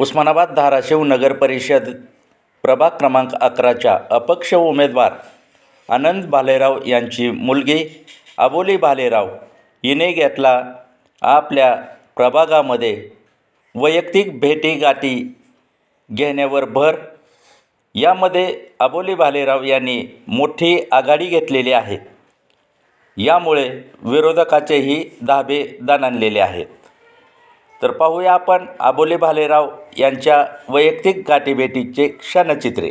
उस्मानाबाद धाराशिव नगर परिषद प्रभाग क्रमांक अकराच्या अपक्ष उमेदवार आनंद भालेराव यांची मुलगी अबोली भालेराव हिने घेतला आपल्या प्रभागामध्ये वैयक्तिक भेटीगाठी घेण्यावर भर. यामध्ये अबोली भालेराव यांनी मोठी आघाडी घेतलेली आहे. यामुळे विरोधकाचेही धाबे दणाणलेले आहेत. तर पाहूया आपण आबोले भालेराव यांच्या वैयक्तिक गाठीभेटीचे क्षणचित्रे.